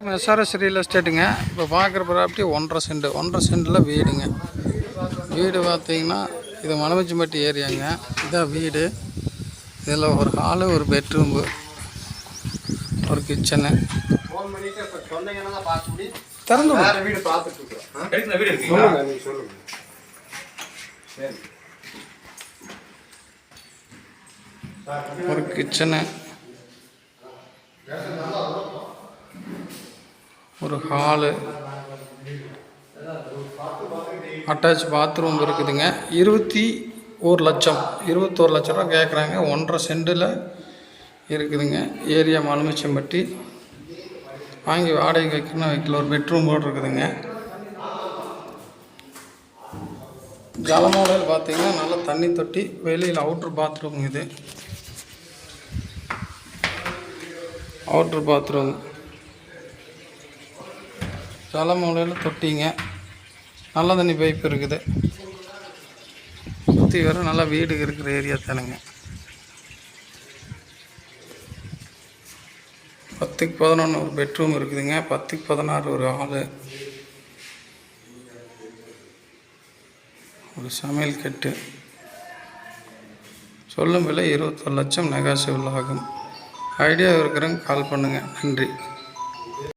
SRS real எஸ்டேட்டுங்க இப்போ பார்க்குற property ஒன்றரை சென்ட் ஒன்றரை சென்டில் வீடுங்க. வீடு பார்த்தீங்கன்னா இது மலமச்சிம்பட்டி ஏரியாங்க இதான் வீடு. இதில் ஒரு ஹாலு ஒரு பெட்ரூம்பு ஒரு கிச்சனு திறந்து விடு. பார்த்துட்டு இருக்கோம். எடுக்கிற ஒரு ஹாலு அட்டாச் பாத்ரூம் இருக்குதுங்க. இருபத்தி ஒரு லட்சம். இருபத்தோரு லட்ச ரூபா கேட்குறாங்க ஒன்றரை சென்டில் இருக்குதுங்க. ஏரியா மலுமிச்சம்பட்டி. வாங்கி வாடகை வைக்கணும் வைக்கல. ஒரு பெட்ரூம் கூட இருக்குதுங்க. ஜலமோடையில் பார்த்தீங்கன்னா நல்லா தண்ணி தொட்டி வெளியில் அவுட்ரு பாத்ரூம் இது. அவுட்ரு பாத்ரூம் தலைமுறையில் தொட்டிங்க. நல்ல தண்ணி பைப் இருக்குது. சுற்றி வர நல்லா வீடு இருக்கிற ஏரியா தானுங்க. பத்துக்கு பதினொன்று ஒரு பெட்ரூம் இருக்குதுங்க. பத்துக்கு பதினாறு ஒரு ஹாலு ஒரு சமையல் கட்டு. சொல்லும் விலை இருபத்தொரு லட்சம் நெகாசிபிள் ஆகும். ஐடியா இருக்கிறவங்க கால் பண்ணுங்கள் நன்றி.